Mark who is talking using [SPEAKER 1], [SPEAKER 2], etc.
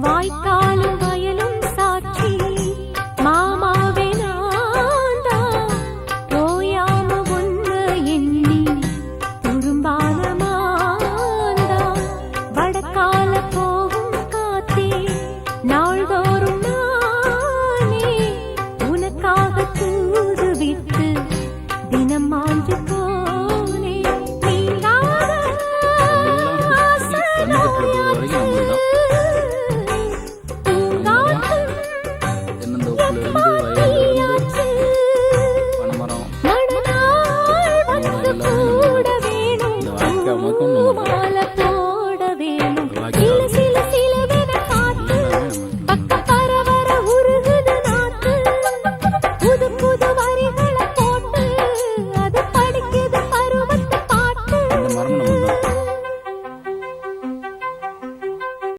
[SPEAKER 1] வாய்க்காலும்
[SPEAKER 2] 我操。